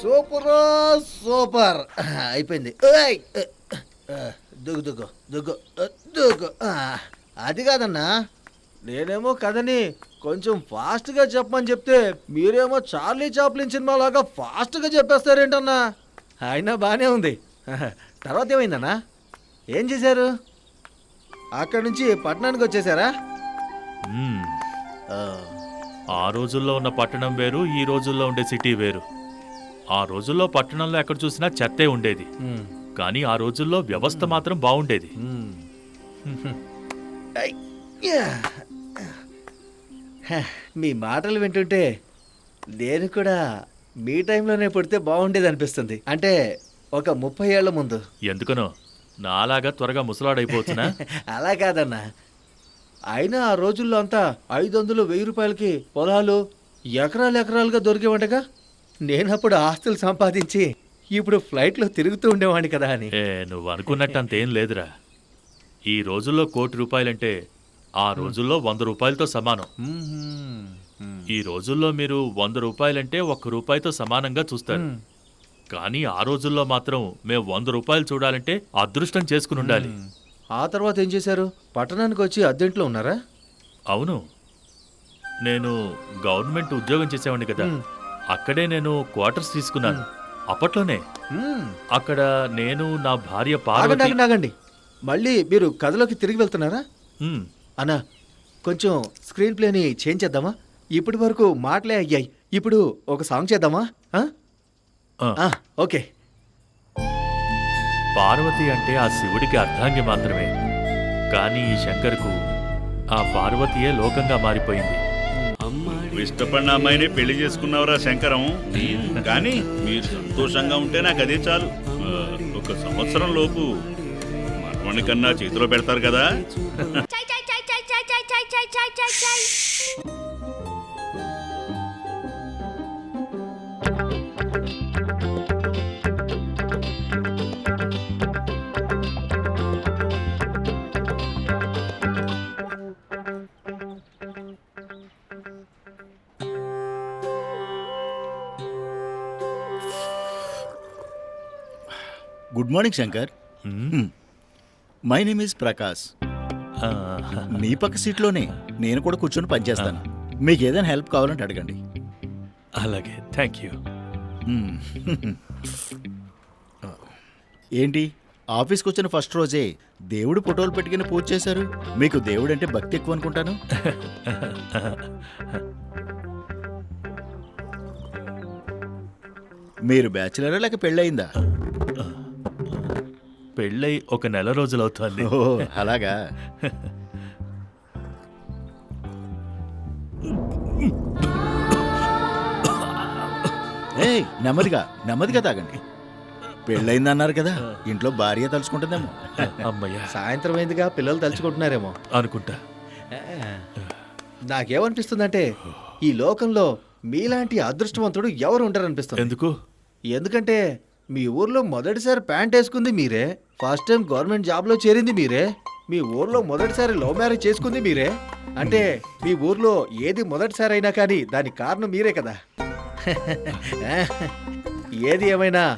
Super super. అయిపోయింది. దుగ్గు దుగ్గు దుగ్గు దుగ్గు అది కాదన్నా. నేనేమో కథని కొంచెం ఫాస్ట్గా చెప్పమని చెప్తే మీరేమో చార్లీ చాప్లిన్ సినిమా లాగా ఫాస్ట్గా చెప్పేస్తారేంటన్నా? అయినా బాగానే ఉంది. తర్వాత ఏమైందన్నా? ఏం చేశారు? అక్కడి నుంచి పట్టణానికి వచ్చేసారా. ఆ, రోజుల్లో ఉన్న పట్టణం వేరు ఈ రోజుల్లో ఉండే సిటీ వేరు. ఆ రోజుల్లో పట్టణంలో ఎక్కడ చూసినా చెత్తే ఉండేది. కానీ ఆ రోజుల్లో వ్యవస్థ మాత్రం బాగుండేది. మీ మాటలు వింటుంటే నేను కూడా మీ టైంలోనే పుడితే బాగుండేది అనిపిస్తుంది. అంటే ఒక ముప్పై ఏళ్ళ ముందు. ఎందుకనో? నాలాగా త్వరగా ముసలాడైపోతున్నా అలా కాదన్నా. అయినా ఆ రోజుల్లో అంతా ఐదు వందలు వెయ్యి రూపాయలకి పొలాలు ఎకరాలు ఎకరాలుగా దొరికేవంటగా? నేనప్పుడు ఆస్తులు సంపాదించి ఇప్పుడు ఫ్లైట్లో తిరుగుతూ ఉండేవాడిని కదా అని. ఏ నువ్వు అనుకున్నట్టు అంతేం లేదురా. ఈ రోజుల్లో కోటి రూపాయలంటే ఆ రోజుల్లో వంద రూపాయలతో సమానం. ఈ రోజుల్లో మీరు వంద రూపాయలంటే ఒక్క రూపాయితో సమానంగా చూస్తారు. కానీ ఆ రోజుల్లో మాత్రం మేము వంద రూపాయలు చూడాలంటే అదృష్టం చేసుకుని ఉండాలి. ఆ తర్వాత ఏం చేశారు? పట్టణానికి వచ్చి అద్దెంట్లో ఉన్నారా? అవును. నేను గవర్నమెంట్ ఉద్యోగం చేసేవాడిని కదా. అక్కడే నేను క్వార్టర్స్ తీసుకున్నాను. అప్పట్లోనే. అక్కడ నేను నా భార్య పార్వతి ఆగండి మళ్ళీ మీరు కథలోకి తిరిగి వెళ్తున్నారా? అన్నా కొంచెం స్క్రీన్ ప్లేని చేంజ్ చేద్దామా? ఇప్పటి వరకు మాటలే అయ్యాయి. ఇప్పుడు ఒక సాంగ్ చేద్దామా? ఓకే. పార్వతి అంటే ఆ శివుడికి అర్ధాంగి మాత్రమే. కానీ ఈ శంకర్కు ఆ పార్వతియే లోకంగా మారిపోయింది. ఇష్టపడిన అమ్మాయిని పెళ్ళి చేసుకున్నావురా శంకరం. కానీ మీరు సంతోషంగా ఉంటే నాకు అదే చాలు. ఒక సంవత్సరం లోపు మనవని కన్నా చేతిలో పెడతారు కదా. Good morning Shankar hmm, name is Prakash మీ పక్క సీట్లోనే నేను కూడా కూర్చొని పనిచేస్తాను. మీకు ఏదైనా హెల్ప్ కావాలంటే అడగండి. అలాగే. Thank you hmm. ఏంటి? ఆఫీస్కి వచ్చిన ఫస్ట్ రోజే దేవుడు ఫోటోలు పెట్టుకుని పూజ చేశారు. మీకు దేవుడు అంటే భక్తి ఎక్కువ అనుకుంటాను. మీరు బ్యాచిలరా లేక పెళ్ళయిందా? పెళ్ళై ఒక నెల రోజులవుతోంది. ఓ అలాగా? ఏయ్ నెమ్మదిగా నెమ్మదిగా తాగండి. పెళ్ళయిందన్నారు కదా ఇంట్లో భార్య తలుచుకుంటుందేమో. అమ్మయ్య. సాయంత్రం అయిందిగా పిల్లలు తలుచుకుంటున్నారేమో. అనుకుంటా. నాకేమనిపిస్తుందంటే ఈ లోకంలో మీలాంటి అదృష్టవంతుడు ఎవరు ఉండరనిపిస్తుంది. ఎందుకు? ఎందుకంటే మీ ఊర్లో మొదటిసారి ప్యాంట్ వేసుకుంది మీరే? ఫస్ట్ టైం గవర్నమెంట్ జాబ్లో చేరింది మీరే? మీ ఊర్లో మొదటిసారి లవ్ మ్యారేజ్ చేసుకుంది మీరే? అంటే మీ ఊర్లో ఏది మొదటిసారి అయినా కానీ దానికి కారణం మీరే కదా. ఏది ఏమైనా?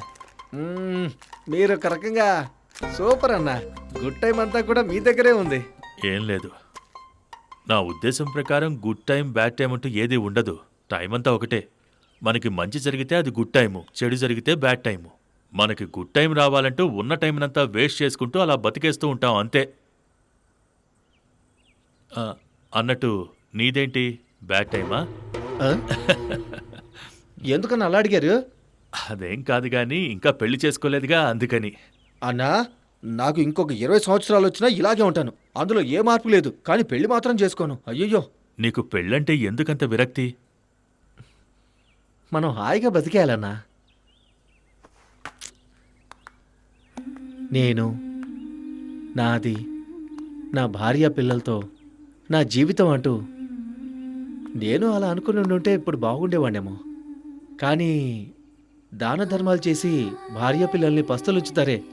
మ్మ్, మీరు ఒక రకంగా సూపర్ అన్న. గుడ్ టైం అంతా కూడా మీ దగ్గరే ఉంది. ఏం లేదు. నా ఉద్దేశం ప్రకారం గుడ్ టైం బ్యాడ్ టైం అంటూ ఏది ఉండదు. టైం అంతా ఒకటే. మనకి మంచి జరిగితే అది గుడ్ టైము చెడు జరిగితే బ్యాడ్ టైము మనకి గుడ్ టైం రావాలంటూ ఉన్న టైంనంతా వేస్ట్ చేసుకుంటూ అలా బతికేస్తూ ఉంటాం అంతే. అన్నట్టు నీదేంటి? బ్యాడ్ టైమా? ఎందుకని అలా అడిగారు? అదేం కాదు కానీ ఇంకా పెళ్ళి చేసుకోలేదుగా అందుకని. అన్నా నాకు ఇంకొక ఇరవై సంవత్సరాలు వచ్చినా ఇలాగే ఉంటాను. అందులో ఏ మార్పు లేదు కానీ పెళ్ళి మాత్రం చేసుకోను. అయ్యయ్యో. నీకు పెళ్ళంటే ఎందుకంత విరక్తి? మనం హాయిగా బతికేయాలన్నా. నేను నాది నా భార్య పిల్లలతో నా జీవితం అంటూ నేను అలా అనుకుని ఉంటే ఇప్పుడు బాగుండేవాడేమో కానీ దాన ధర్మాలు చేసి భార్య పిల్లల్ని పస్తులుంచుతారే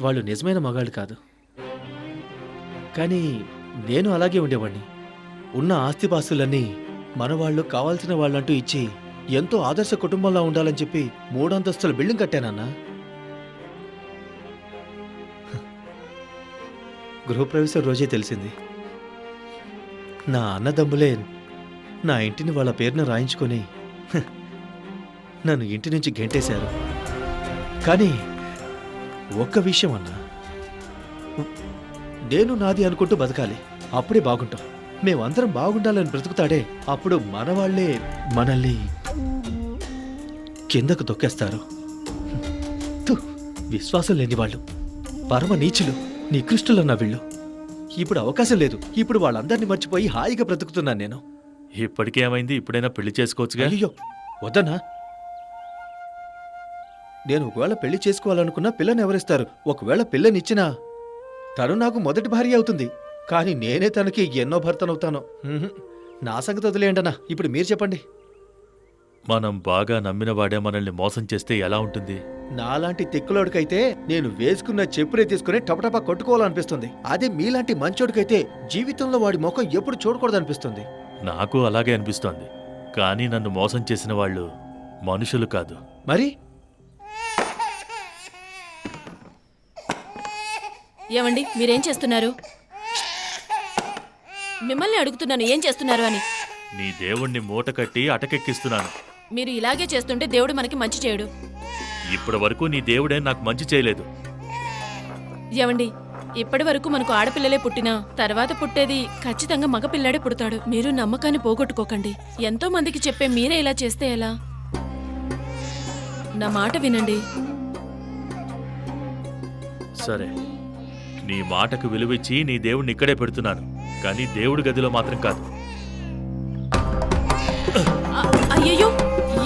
వాళ్ళు నిజమైన మగాళ్ళు కాదు. కానీ నేను అలాగే ఉండేవాడిని ఉన్న ఆస్తిపాస్తులన్నీ మన వాళ్ళు కావాల్సిన వాళ్ళంటూ ఇచ్చి ఎంతో ఆదర్శ కుటుంబంలో ఉండాలని చెప్పి మూడంతస్తుల బిల్డింగ్ కట్టానన్నా. గృహప్రవేశం రోజే తెలిసింది. నా అన్నదమ్ములే నా ఇంటిని వాళ్ళ పేరున రాయించుకొని నన్ను ఇంటి నుంచి గెంటేశారు. కానీ ఒక్క విషయం అన్నా. నేను నాది అనుకుంటూ బతకాలి. అప్పుడే బాగుంటాం. మేమందరం బాగుండాలని బ్రతుకుతాడే. అప్పుడు మనవాళ్ళే మనల్ని కిందకు తొక్కేస్తారు. విశ్వాసం లేని వాళ్ళు. పరమ నీచులు. నికృష్టులన్న వీళ్ళు. ఇప్పుడు అవకాశం లేదు. ఇప్పుడు వాళ్ళందరినీ మర్చిపోయి హాయిగా బ్రతుకుతున్నాను నేను. ఇప్పటికే ఏమైంది? ఇప్పుడైనా పెళ్ళి చేసుకోవచ్చుగా? అయ్యో వద్దనా నేను ఒకవేళ పెళ్ళి చేసుకోవాలనుకున్నా పిల్లని ఎవరిస్తారు? ఒకవేళ పిల్లనిచ్చినా తను నాకు మొదటి భార్య అవుతుంది. కానీ నేనే తనకి ఎన్నో భర్తనవుతాను. నా సంగతి వదిలేయండనా ఇప్పుడు మీరు చెప్పండి. మనం బాగా నమ్మిన వాడే మనల్ని మోసం చేస్తే ఎలా ఉంటుంది? నాలాంటి తిక్కులోడికైతే నేను వేసుకున్న చెప్పురే తీసుకుని టపటపా కొట్టుకోవాలనిపిస్తుంది. అదే మీలాంటి మంచోడికైతే జీవితంలో వాడి ముఖం ఎప్పుడు చూడకూడదనిపిస్తుంది. నాకు అలాగే అనిపిస్తోంది. కానీ నన్ను మోసం చేసిన వాళ్ళు మనుషులు కాదు. మరి? ఏమండి మీరేం చేస్తున్నారు? మిమ్మల్ని అడుగుతున్నాను ఏం చేస్తున్నారు అని. నీ దేవుణ్ణి మూట కట్టి అటకెక్కిస్తున్నాను. మీరు ఇలాగే చేస్తుంటే దేవుడు మనకి మంచి చేయడు. ఇప్పటి వరకు నీ దేవుడే నాకు మంచి చేయలేదు. ఏమండి ఇప్పటి వరకు మనకు ఆడపిల్లలే పుట్టినా తర్వాత పుట్టేది ఖచ్చితంగా మగపిల్లాడే పుడతాడు. మీరు నమ్మకాన్ని పోగొట్టుకోకండి. ఎంతో మందికి చెప్పే మీరే ఇలా చేస్తే ఎలా? నా మాట వినండి. సరే. నీ మాటకు విలువిచ్చి నీ దేవుణ్ణి ఇక్కడే పెడుతున్నాను. కానీ దేవుడి గదిలో మాత్రం కాదు. అయ్యయ్యో!